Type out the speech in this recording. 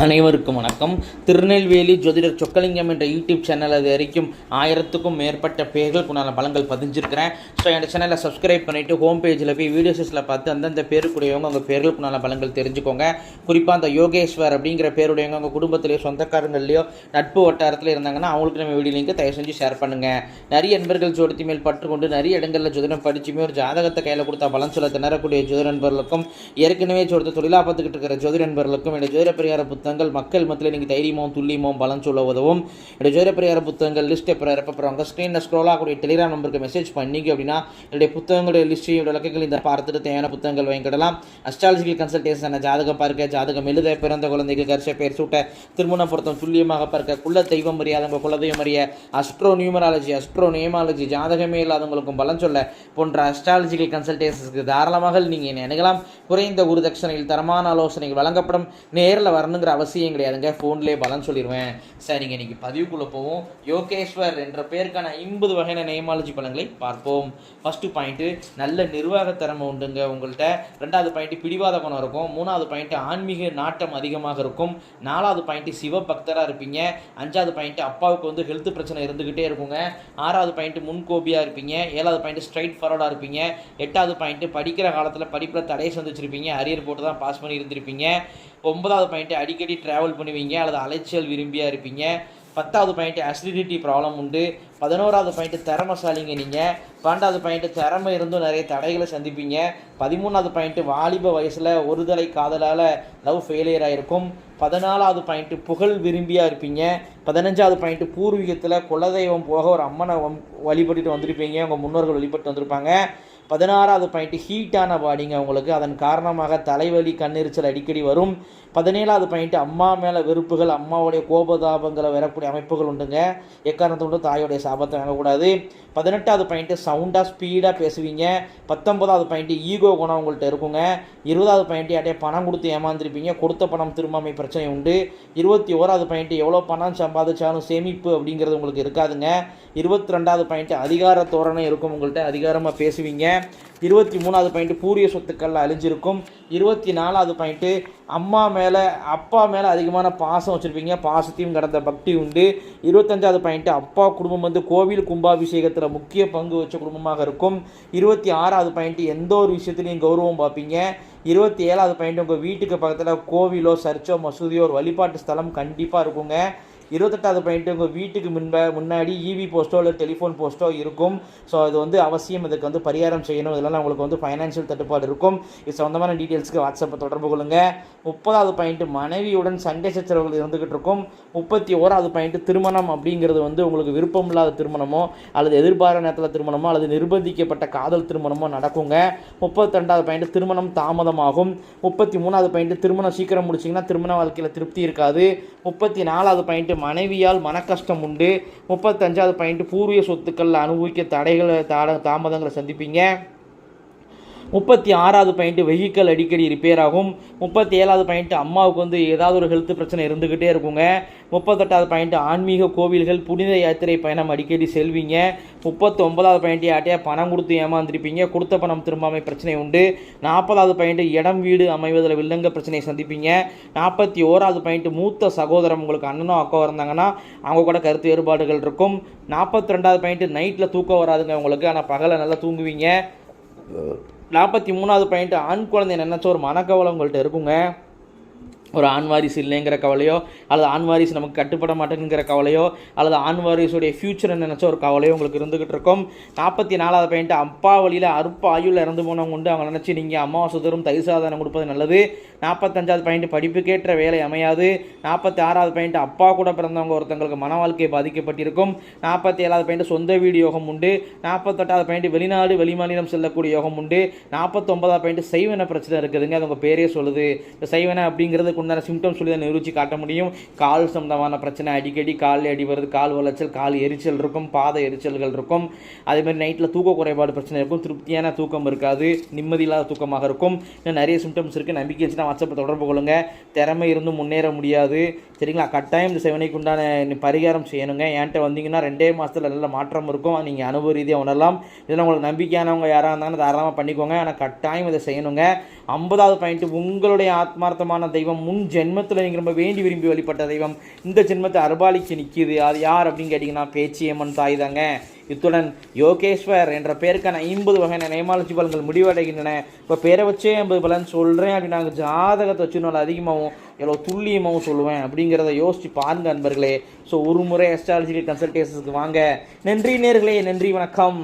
அனைவருக்கும் வணக்கம். திருநெல்வேலி ஜோதிடர் சொக்கலிங்கம் என்ற யூடியூப் சேனல் அது வரைக்கும் ஆயிரத்துக்கும் மேற்பட்ட பேர்களுக்கு நான் பலங்கள் பதிஞ்சிருக்கிறேன். ஸோ என் சேனலை சப்ஸ்கிரைப் பண்ணிவிட்டு ஹோம் பேஜில் போய் வீடியோஸில் பார்த்து அந்தந்த பேருக்குடையவங்க உங்கள் பேர்களுக்கு நான் பலங்கள் தெரிஞ்சுக்கோங்க. குறிப்பாக அந்த யோகேஸ்வர் அப்படிங்கிற பேருடையவங்க உங்கள் குடும்பத்திலேயோ சொந்தக்காரங்கள்லையோ நட்பு வட்டாரத்தில் இருந்தாங்கன்னா அவங்களுக்கு நம்ம வீடியோ லிங்க் தயவு செஞ்சு ஷேர் பண்ணுங்கள் நிறைய நண்பர்கள் ஜோடித்தி மேல் பற்றுக்கொண்டு நிறைய இடங்களில் ஜோதிடம் படிச்சுமே ஒரு ஜாதகத்தை கையில் கொடுத்தா பலன் சொல்ல திணறக்கூடிய ஜோதி நண்பர்களுக்கும் ஏற்கனவே ஜோதிட தொழிலாக பார்த்துக்கிட்டு இருக்கிற ஜோதி நண்பர்களுக்கும் என்னுடைய ஜோதிட பரிகார புத்தகங்கள் மக்கள் மத்தியில் நீங்கள் தைரியமும் துல்லியமும் பலன் சொல்ல உதவும். என்னுடைய ஜோதிட பரிகார புத்தகங்கள் லிஸ்ட் எப்போ எப்போ உங்கள் ஸ்க்ரீனில் ஸ்க்ரோல் ஆகக்கூடிய டெலிகிராம் நம்பருக்கு மெசேஜ் பண்ணிங்க அப்படின்னா என்னுடைய புத்தகங்களுடைய லிஸ்ட்டையும் விளக்கங்கள் இந்த பார்த்துட்டு தேவையான புத்தகங்கள் வாங்கிக்கிடலாம். அஸ்ட்ராலஜிக்கல் கன்சல்டேஷன் ஜாதகம் பார்க்க ஜாதகம் எழுத பிறந்த குழந்தைக்கு கரிச பேர் சூட்ட திருமண பொருத்தம் துல்லியமாக பார்க்க குல தெய்வம் அறியாதவங்க குலதெய்வம் அறிய அஸ்ட்ரோ நியூமராலஜி அஸ்ட்ரோ நியமாலஜி ஜாதகமே இல்லாதவங்களுக்கும் பலன் சொல்ல போன்ற அஸ்ட்ராலஜிக்கல் கன்சல்டேஷன்ஸ்க்கு தாராளமாக நீங்கள் என்னை அணுகலாம். குறைந்த குரு தட்சணையில் தரமான ஆலோசனைகள் வழங்கப்படும். நேரில் வரணுங்கிற அவசியம் கிடையாதுங்க. ஃபோன்லேயே பலன் சொல்லிடுவேன் சரிங்க இன்றைக்கி பதிவுக்குள்ளே போவோம். யோகேஸ்வர் என்ற பேருக்கான ஐம்பது வகையான நேமாலஜி பலன்களை பார்ப்போம். ஃபஸ்ட்டு பாயிண்ட்டு நல்ல நிர்வாக திறமை உண்டுங்க உங்கள்கிட்ட ரெண்டாவது பாயிண்ட்டு பிடிவாத குணம் இருக்கும். மூணாவது பாயிண்ட்டு ஆன்மீக நாட்டம் அதிகமாக இருக்கும். நாலாவது பாயிண்ட்டு சிவபக்தராக இருப்பீங்க. அஞ்சாவது பாயிண்ட்டு அப்பாவுக்கு வந்து ஹெல்த் பிரச்சனை இருந்துக்கிட்டே இருக்குங்க. ஆறாவது பாயிண்ட்டு முன்கோபியாக இருப்பீங்க. ஏழாவது பாயிண்ட்டு ஸ்ட்ரைட் ஃபார்வர்டாக இருப்பீங்க. எட்டாவது பாயிண்ட்டு படிக்கிற காலத்தில் படிப்பில் தடையை சந்திச்சிருப்பீங்க. அரியர் போட்டு தான் பாஸ் பண்ணி இருந்திருப்பீங்க. ஒன்பதாவது பாயிண்ட்டு அடிக்கடி ட்ராவல் பண்ணுவீங்க அல்லது அலைச்சல் விரும்பியாக இருப்பீங்க. பத்தாவது பாயிண்ட் அசிடிட்டி ப்ராப்ளம் உண்டு. பதினோராவது பாயிண்ட்டு திறமசாலிங்க நீங்கள் பன்னெண்டாவது பாயிண்ட்டு திறமை இருந்தும் நிறைய தடைகளை சந்திப்பீங்க. பதிமூணாவது பாயிண்ட்டு வாலிப வயசில் ஒருதலை காதலால் லவ் ஃபெயிலியர் ஆகிருக்கும் பதினாலாவது பாயிண்ட்டு புகழ் விரும்பியாக இருப்பீங்க. பதினஞ்சாவது பாயிண்ட்டு பூர்வீகத்தில் குலதெய்வம் போக ஒரு அம்மனை வம் வழிபட்டுட்டு வந்திருப்பீங்க. உங்கள் முன்னோர்கள் வழிபட்டு வந்திருப்பாங்க. பதினாறாவது பாயிண்ட்டு ஹீட்டான பாடிங்க உங்களுக்கு. அதன் காரணமாக தலைவலி கண்ணெரிச்சல் அடிக்கடி வரும். பதினேழாவது பாயிண்ட்டு அம்மா மேலே வெறுப்புகள் அம்மாவுடைய கோபதாபங்களை வரக்கூடிய அமைப்புகள் உண்டுங்க. எக்காரணத்தோடு தாயோடைய சாபத்தை வாங்கக்கூடாது. பதினெட்டாவது பாயிண்ட்டு சவுண்டாக ஸ்பீடாக பேசுவீங்க. பத்தொன்பதாவது பாயிண்ட்டு ஈகோ குணம் உங்கள்கிட்ட இருக்குங்க. இருபதாவது பாயிண்ட்டு யார்ட்டையே பணம் கொடுத்து ஏமாந்துருப்பீங்க. கொடுத்த பணம் திரும்பாமை பிரச்சனை உண்டு. இருபத்தி ஓராவது பாயிண்ட்டு எவ்வளோ பணம் சம்பாதிச்சாலும் சேமிப்பு அப்படிங்கிறது உங்களுக்கு இருக்காதுங்க. இருபத்தி ரெண்டாவது பாயிண்ட்டு அதிகார தோரணை இருக்கும் உங்கள்கிட்ட அதிகாரமாக பேசுவீங்க. இருபத்தி மூணாவது பாயிண்ட்டு பூரிய சொத்துக்கள் அழிஞ்சிருக்கும். இருபத்தி நாலாவது பாயிண்ட்டு அம்மா மேலே அப்பா மேலே அதிகமான பாசம் வச்சுருப்பீங்க. பாசத்தையும் கடந்த பக்தி உண்டு. இருபத்தஞ்சாவது பாயிண்ட்டு அப்பா குடும்பம் வந்து கோவில் கும்பாபிஷேகத்தில் முக்கிய பங்கு வச்ச குடும்பமாக இருக்கும். இருபத்தி ஆறாவது பாயிண்ட்டு எந்த ஒரு விஷயத்துலையும் கௌரவம் பார்ப்பீங்க இருபத்தி ஏழாவது பாயிண்ட் உங்கள் வீட்டுக்கு பக்கத்தில் கோவிலோ சர்ச்சோ மசூதியோ ஒரு வழிபாட்டு ஸ்தலம் கண்டிப்பாக இருக்குங்க. இருபத்தெட்டாவது பாயிண்ட் உங்கள் வீட்டுக்கு முன்ப முன்னாடி இவி போஸ்ட்டோ இல்லை டெலிஃபோன் போஸ்ட்டோ இருக்கும். ஸோ அது வந்து அவசியம். இதுக்கு வந்து பரிகாரம் செய்யணும். இதெல்லாம் உங்களுக்கு வந்து ஃபைனான்ஷியல் தட்டுப்பாடு இருக்கும். இது சொந்தமான டீட்டெயில்ஸ்க்கு வாட்ஸ்அப்பை தொடர்பு கொள்ளுங்கள் முப்பதாவது பாயிண்ட்டு மனைவியுடன் சண்டை சச்சரவுகள் இருந்துக்கிட்டு இருக்கும். முப்பத்தி ஓராவது பாயிண்ட்டு திருமணம் அப்படிங்கிறது வந்து உங்களுக்கு விருப்பம் இல்லாத திருமணமோ அல்லது எதிர்பாராத நேரத்தில் திருமணமோ அல்லது நிர்பந்திக்கப்பட்ட காதல் திருமணமோ நடக்குங்க. முப்பத்தி ரெண்டாவது பாயிண்ட் திருமணம் தாமதமாகும். முப்பத்தி மூணாவது பாயிண்ட் திருமணம் சீக்கிரம் முடிச்சிங்கன்னா திருமண வாழ்க்கையில் திருப்தி இருக்காது. முப்பத்தி நாலாவது பாயிண்ட் மனைவியால் மனக்கஷ்டம் உண்டு. முப்பத்தஞ்சாவது பாயிண்ட் பூர்வீக சொத்துக்களில் அனுபவிக்க தடைகளை தாமதங்களை சந்திப்பீங்க. முப்பத்தி ஆறாவது பாயிண்ட்டு வெஹிக்கல் அடிக்கடி ரிப்பேர் ஆகும். முப்பத்தி ஏழாவது பாயிண்ட்டு அம்மாவுக்கு வந்து ஏதாவது ஒரு ஹெல்த் பிரச்சனை இருந்துக்கிட்டே இருக்குங்க. முப்பத்தெட்டாவது பாயிண்ட்டு ஆன்மீக கோவில்கள் புனித யாத்திரை பயணம் அடிக்கடி செல்வீங்க. முப்பத்தி ஒன்பதாவது பாயிண்ட்டு யார்ட்டையா பணம் கொடுத்து ஏமாந்துருப்பீங்க. கொடுத்த பணம் திரும்பாமை பிரச்சனை உண்டு. நாற்பதாவது பாயிண்ட்டு இடம் வீடு அமைவதில் வில்லங்க பிரச்சனையை சந்திப்பீங்க. நாற்பத்தி ஓராவது பாயிண்ட்டு மூத்த சகோதரம் உங்களுக்கு அண்ணனும் அக்கோ இருந்தாங்கன்னா அவங்க கூட கருத்து வேறுபாடுகள் இருக்கும். நாற்பத்தி ரெண்டாவது பாயிண்ட்டு நைட்டில் தூக்கம் வராதுங்க உங்களுக்கு. ஆனால் பகலை நல்லா தூங்குவீங்க. நாற்பத்தி மூணாவது பாயிண்ட் ஆண் குழந்தை நினச்ச ஒரு மனக்கவலை உங்கள்கிட்ட இருக்குங்க. ஒரு ஆண் வாரிசு இல்லைங்கிற கவலையோ அல்லது ஆண் வாரிசு நமக்கு கட்டுப்பட மாட்டேங்கிற கவலையோ அல்லது ஆண் வாரிசுடைய ஃப்யூச்சரை நினச்ச ஒரு கவலையோ உங்களுக்கு இருந்துகிட்டு இருக்கும். நாற்பத்தி நாலாவது பையன்ட்டு அப்பா வழியில் அற்ப ஆயுள் இறந்து போனவங்க உண்டு. அவங்க நினச்சி நீங்கள் அமாவாசை தரும் தயிர் சாதனம் கொடுப்பது நல்லது. நாற்பத்தஞ்சாவது பாயிண்ட் படிப்புக்கேற்ற வேலை அமையாது. நாற்பத்தி ஆறாவது பையன்ட்டு அப்பா கூட பிறந்தவங்க ஒருத்தங்களுக்கு மன வாழ்க்கை பாதிக்கப்பட்டிருக்கும். நாற்பத்தி ஏழாவது பையன்ட்டு சொந்த வீடு யோகம் உண்டு. நாற்பத்தெட்டாவது பையன்ட்டு வெளிநாடு வெளிமாநிலம் செல்லக்கூடிய யோகம் உண்டு. நாற்பத்தொன்பதாவது பையன்ட்டு சைவன பிரச்சனை இருக்குதுங்க. அது உங்கள் பேரே சொல்லுது. இந்த சைவன அப்படிங்கிறதுக்கு உண்டான சிம்டம்ஸ் சொல்லி தான் நிரூபித்து காட்ட முடியும். கால் சம்பந்தமான பிரச்சனை அடிக்கடி கால் அடி வருது கால் வளைச்சல் கால் எரிச்சல் இருக்கும் பாத எரிச்சல்கள் இருக்கும். அதேமாதிரி நைட்டில் தூக்க குறைபாடு பிரச்சனை இருக்கும் திருப்தியான தூக்கம் இருக்காது நிம்மதி இல்லாத தூக்கமாக இருக்கும். இன்னும் நிறைய சிம்டம்ஸ் இருக்குது நம்பிக்கை இருந்துச்சுன்னா வாட்ஸ்அப்பில் தொடர்பு கொள்ளுங்கள் திறமை இருந்தும் முன்னேற முடியாது. சரிங்களா? கட்டாயம் இந்த செவனைக்கு உண்டான பரிகாரம் செய்யணுங்க. என்கிட்ட வந்தீங்கன்னா ரெண்டே மாதத்தில் நல்ல மாற்றம் இருக்கும். நீங்கள் அனுபவ ரீதியாக உணரலாம். இதில் உங்களுக்கு நம்பிக்கையானவங்க யாராக இருந்தாலும் தாராளமாக பண்ணிக்கோங்க. ஆனால் கட்டாயம் இதை செய்யணுங்க. ஐம்பதாவது பாயிண்ட் உங்களுடைய ஆத்மார்த்தமான தெய்வம் முன் முன் ஜென்மத்தில் நீங்கள் ரொம்ப வேண்டி விரும்பி வழிபட்ட தெய்வம் இந்த ஜென்மத்தை அர்பாலிக்கு நிற்கிது அது யார் அப்படின்னு கேட்டிங்கன்னா பேச்சியம்மன் தாய் தாங்க. இத்துடன் யோகேஸ்வர் என்ற பேருக்கான ஐம்பது வகையான நேமாலஜி பலன்கள் முடிவடைகின்றன. இப்போ பேரை வச்சே ஐம்பது பலன் சொல்கிறேன் அப்படின்னா ஜாதகத்தை வச்சு நல்லா அதிகமாகவும் எவ்வளோ துல்லியமாகவும் சொல்லுவேன் அப்படிங்கிறத யோசித்து பாருங்க நண்பர்களே. ஸோ ஒரு முறை அஸ்ட்ராலஜிக்கல் கன்சல்டேஷனுக்கு வாங்க. நன்றி நேர்களே நன்றி வணக்கம்.